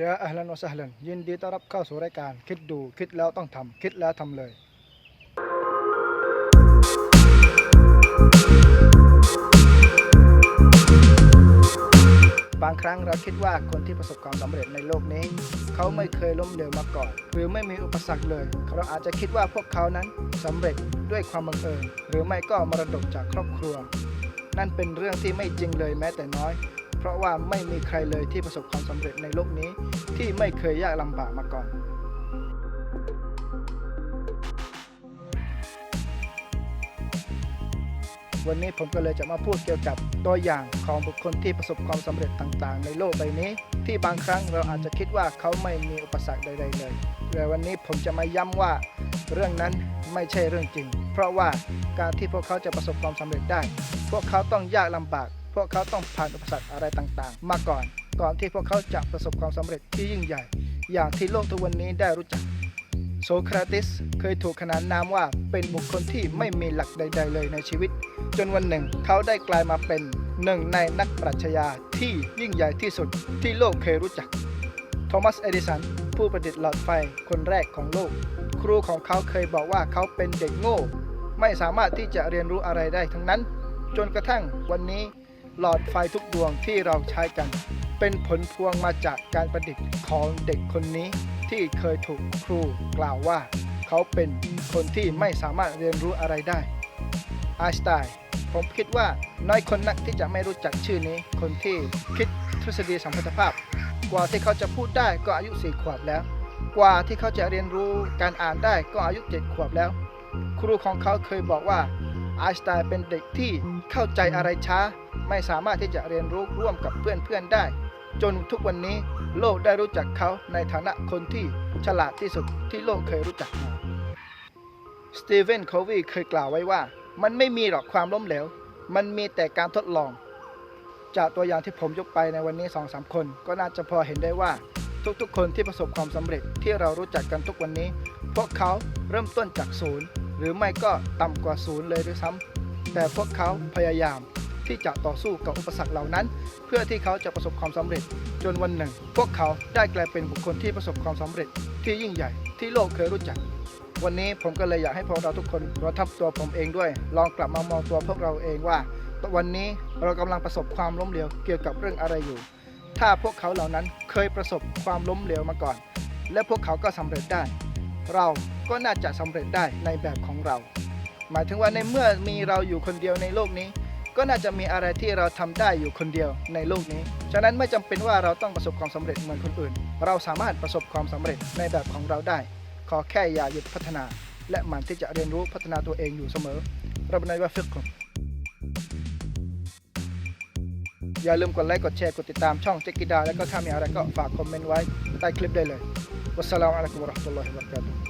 ยาอัลลันวะซัฮลันยินดีต้อนรับเข้าสู่รายการ คิดดูคิดแล้วต้องทำคิดแล้วทำเลยบางครั้งเราคิดว่าคนที่ประสบความสำเร็จในโลกนี้ เขาไม่เคยล้มเหลวมาก่อน หรือไม่มีอุปสรรคเลย เราอาจจะคิดว่าพวกเขานั้นสำเร็จด้วยความบังเอิญหรือไม่ก็มรดกจากครอบครัว นั่นเป็นเรื่องที่ไม่จริงเลยแม้แต่น้อย เพราะว่าไม่มีใครเลยที่ประสบความสำเร็จในโลกนี้ที่ไม่เคยยากลำบากมาก่อนวันนี้ผมก็เลยจะมาพูดเกี่ยวกับตัวอย่างของบุคคลที่ประสบความสำเร็จต่างๆ ในโลกใบนี้ ที่บางครั้งเราอาจจะคิดว่าเขาไม่มีอุปสรรคใดๆเลยแต่วันนี้ผมจะมาย้ำว่า เรื่องนั้นไม่ใช่เรื่องจริง เพราะว่าการที่พวกเขาจะประสบความสำเร็จได้ พวกเขาต้องยากลำบาก วกเขาต้องผ่านอุปสรรคอะไรต่างๆ มาก่อน ก่อนที่พวกเขาจะประสบความสำเร็จที่ยิ่งใหญ่ อย่างที่โลกทุกวันนี้ได้รู้จักโซเคราติสเคยถูกขนานนามว่าเป็นบุคคลที่ไม่มีหลักใด ๆ เลยในชีวิต จนวันหนึ่งเขาได้กลายมาเป็นหนึ่งในนักปรัชญาที่ยิ่งใหญ่ที่สุดที่โลกเคยรู้จัก โทมัส เอดิสัน ผู้ประดิษฐ์หลอดไฟคนแรกของโลก ครูของเขาเคยบอกว่าเขาเป็นเด็กโง่ ไม่สามารถที่จะเรียนรู้อะไรได้ทั้งนั้น จนกระทั่งวันนี้ หลอดไฟทุกดวงที่เราใช้กัน เป็นผลพวงมาจากการประดิษฐ์ของเด็กคนนี้ ที่เคยถูกครูกล่าวว่า เขาเป็นคนที่ไม่สามารถเรียนรู้อะไรได้ไอน์สไตน์ผมคิดว่าน้อยคนนักที่จะไม่รู้จักชื่อนี้ คนที่คิดทฤษฎีสัมพัทธภาพ กว่าที่เขาจะพูดได้ก็อายุสี่ขวบแล้ว กว่าที่เขาจะเรียนรู้การอ่านได้ก็อายุเจ็ดขวบแล้ว ครูของเขาเคยบอกว่า ไอน์สไตน์เป็นเด็กที่เข้าใจอะไรช้า ไม่สามารถที่จะเรียนรู้ร่วมกับเพื่อนๆได้ จนทุกวันนี้โลกได้รู้จักเขาในฐานะคนที่ฉลาดที่สุดที่โลกเคยรู้จักมาสตีเวนโควีเคยกล่าวไว้ว่า มันไม่มีหรอกความล้มเหลว มันมีแต่การทดลอง จากตัวอย่างที่ผมยกไปในวันนี้2อสคน ก็น่าจะพอเห็นได้ว่า ทุกๆ คนที่ประสบความสำเร็จที่เรารู้จักกันทุกวันนี้ พวกเขาเริ่มต้นจากศูนย์ หรือไม่ก็ต่ำกว่าศูนย์เลยด้วยซ้ำแต่พวกเขาพยายามที่จะต่อสู้กับอุปสรรคเหล่านั้น เพื่อที่เขาจะประสบความสำเร็จ จนวันหนึ่ง พวกเขาได้กลายเป็นบุคคลที่ประสบความสำเร็จ ที่ยิ่งใหญ่ที่โลกเคยรู้จัก วันนี้ผมก็เลยอยากให้พวกเราทุกคนรวมทับตัวผมเองด้วย ลองกลับมามองตัวพวกเราเองว่า วันนี้เรากำลังประสบความล้มเหลวเกี่ยวกับเรื่องอะไรอยู่ ถ้าพวกเขาเหล่านั้นเคยประสบความล้มเหลวมาก่อน และพวกเขาก็สำเร็จได้ เราก็น่าจะสำเร็จได้ในแบบของเรา หมายถึงว่าในเมื่อมีเราอยู่คนเดียวในโลกนี้ ก็น่าจะมีอะไรที่เราทำได้อยู่คนเดียวในโลกนี้ ฉะนั้นไม่จำเป็นว่าเราต้องประสบความสำเร็จเหมือนคนอื่น เราสามารถประสบความสำเร็จในแบบของเราได้ ขอแค่อย่าหยุดพัฒนา และหมั่นที่จะเรียนรู้พัฒนาตัวเองอยู่เสมอรับ อย่าลืมกดไลค์กดแชร์กดติดตามช่องเจกิดา แล้วก็ถ้ามีอะไรก็ฝากคอมเมนต์ไว้ใต้คลิปได้เลยวัสสลามุอะลัยกุมวะราะห์มะตุลลอฮิวะบะเราะกาตุฮ์